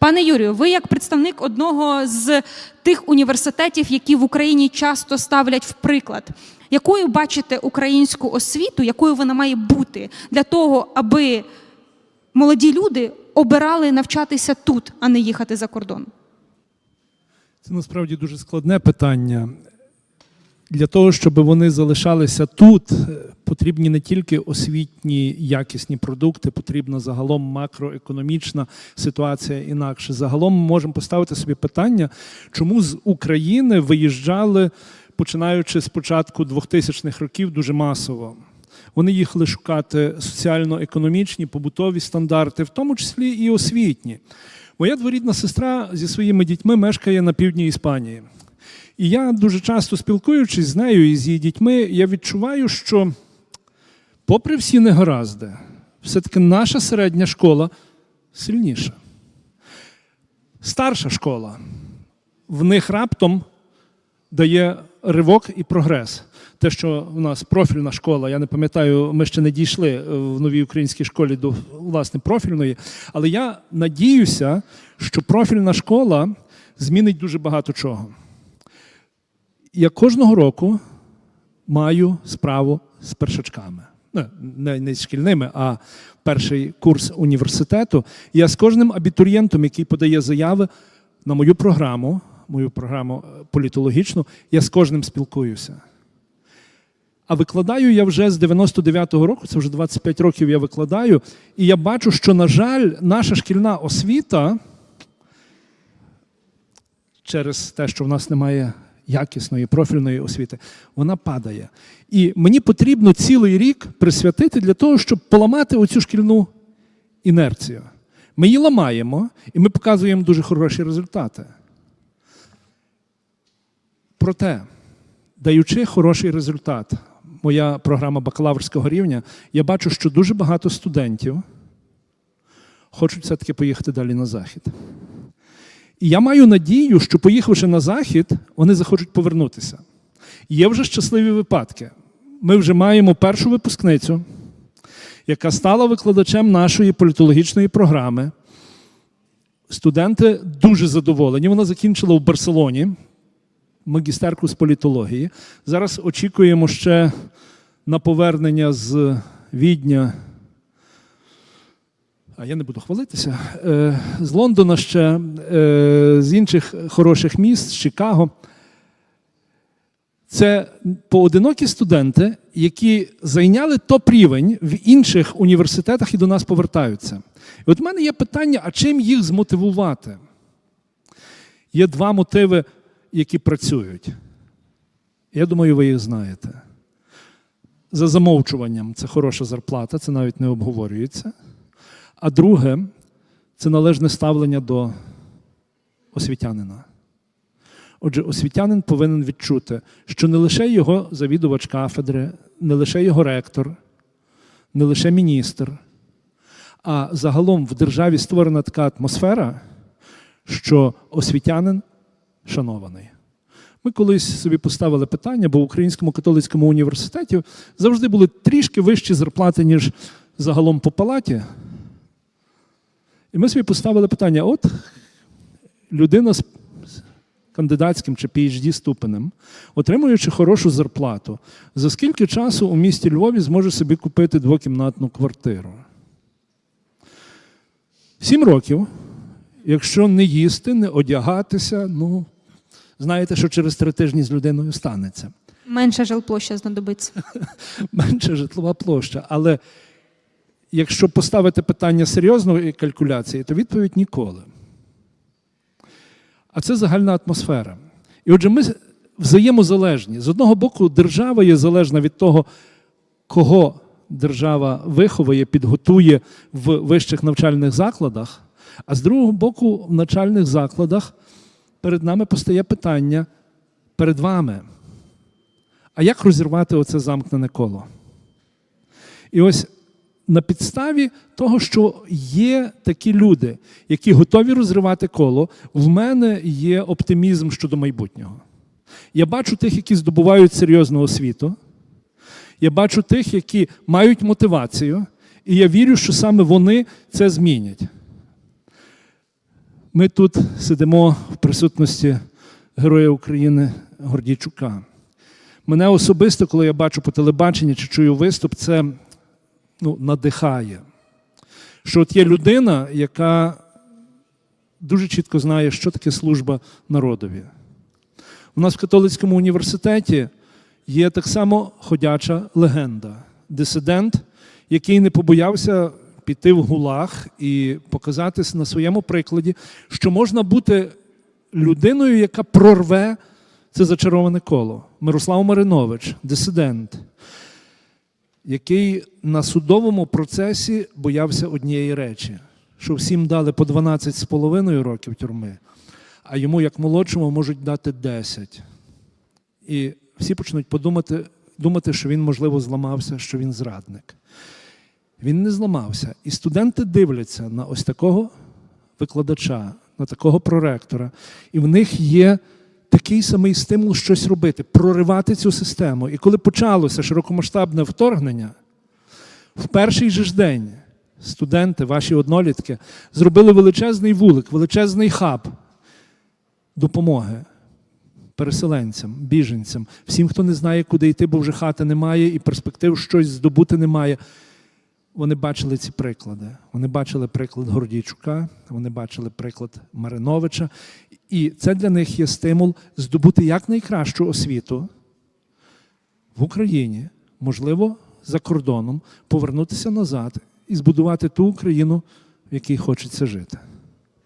Пане Юрію, ви як представник одного з тих університетів, які в Україні часто ставлять в приклад, якою бачите українську освіту, якою вона має бути для того, аби молоді люди обирали навчатися тут, а не їхати за кордон? Це насправді дуже складне питання. Для того, щоб вони залишалися тут, е, потрібні не тільки освітні якісні продукти, потрібна загалом макроекономічна ситуація інакше. Загалом ми можемо поставити собі питання, чому з України виїжджали, починаючи з початку 2000-х років, дуже масово. Вони їхали шукати соціально-економічні, побутові стандарти, в тому числі і освітні. Моя дворідна сестра зі своїми дітьми мешкає на півдні Іспанії. І я дуже часто спілкуючись з нею і з її дітьми, я відчуваю, що, попри всі негаразди, все-таки наша середня школа сильніша. Старша школа в них раптом дає ривок і прогрес. Те, що в нас профільна школа, я не пам'ятаю, ми ще не дійшли е, в новій українській школі до власне профільної, але я надіюся, що профільна школа змінить дуже багато чого. Я кожного року маю справу з першачками. Ну, Не, не шкільними, а перший курс університету. Я з кожним абітурієнтом, який подає заяви на мою програму, мою програму е, політологічну, я з кожним спілкуюся. А викладаю я вже з 99-го року, це вже 25 років я викладаю, і я бачу, що, на жаль, наша шкільна освіта через те, що в нас немає якісної профільної освіти, вона падає. І мені потрібно цілий рік присвятити для того, щоб поламати оцю шкільну інерцію. Ми її ламаємо, і ми показуємо дуже хороші результати. Проте, даючи хороший результат, моя програма бакалаврського рівня, я бачу, що дуже багато студентів хочуть все-таки поїхати далі на захід. І я маю надію, що поїхавши на захід, вони захочуть повернутися. Є вже щасливі випадки. Ми вже маємо першу випускницю, яка стала викладачем нашої політологічної програми. Студенти дуже задоволені. Вона закінчила в Барселоні магістерку з політології. Зараз очікуємо ще на повернення з Відня. А я не буду хвалитися. Е, З Лондона ще, е, з інших хороших міст, з Чикаго. Це поодинокі студенти, які зайняли топ-рівень в інших університетах і до нас повертаються. І от в мене є питання: а чим їх змотивувати? Є два мотиви, які працюють. Я думаю, ви їх знаєте. За замовчуванням це хороша зарплата, це навіть не обговорюється. А друге це належне ставлення до освітянина. Отже, освітянин повинен відчути, що не лише його завідувач кафедри, не лише його ректор, не лише міністр, а загалом в державі створена така атмосфера, що освітянин шанований. Ми колись собі поставили питання, бо в Українському католицькому університеті завжди були трішки вищі зарплати, ніж загалом по палаті. І ми собі поставили питання: от людина з кандидатським чи PhD ступенем, отримуючи хорошу зарплату, за скільки часу у місті Львові зможе собі купити двокімнатну квартиру? Сім років, якщо не їсти, не одягатися, ну, знаєте, що через три тижні з людиною станеться. Менша жилплоща знадобиться. Менша житлова площа. Але якщо поставити питання серйозної калькуляції, то відповідь ніколи. А це загальна атмосфера. І отже, ми взаємозалежні. З одного боку, держава є залежна від того, кого держава виховує, підготує в вищих навчальних закладах, а з другого боку, в навчальних закладах перед нами постає питання перед вами. А як розірвати оце замкнене коло? І ось на підставі того, що є такі люди, які готові розривати коло, в мене є оптимізм щодо майбутнього. Я бачу тих, які здобувають серйозну освіту. Я бачу тих, які мають мотивацію, і я вірю, що саме вони це змінять. Ми тут сидимо в присутності Героя України Гордійчука. Мене особисто, коли я бачу по телебаченні чи чую виступ, це ну, надихає. Що от є людина, яка дуже чітко знає, що таке служба народові. У нас в католицькому університеті є так само ходяча легенда, дисидент, який не побоявся піти в гулаг і показати на своєму прикладі, що можна бути людиною, яка прорве це зачароване коло. Мирослав Маринович, дисидент, який на судовому процесі боявся однієї речі, що всім дали по 12 з половиною років тюрми, а йому, як молодшому, можуть дати 10. І всі почнуть подумати, думати, що він, можливо, зламався, що він зрадник. Він не зламався. І студенти дивляться на ось такого викладача, на такого проректора, і в них є такий самий стимул щось робити, проривати цю систему. І коли почалося широкомасштабне вторгнення, в перший же ж день студенти, ваші однолітки, зробили величезний вулик, величезний хаб допомоги переселенцям, біженцям, всім, хто не знає, куди йти, бо вже хати немає і перспектив щось здобути немає. Вони бачили ці приклади. Вони бачили приклад Гордійчука, вони бачили приклад Мариновича. І це для них є стимул здобути якнайкращу освіту в Україні, можливо, за кордоном, повернутися назад і збудувати ту Україну, в якій хочеться жити.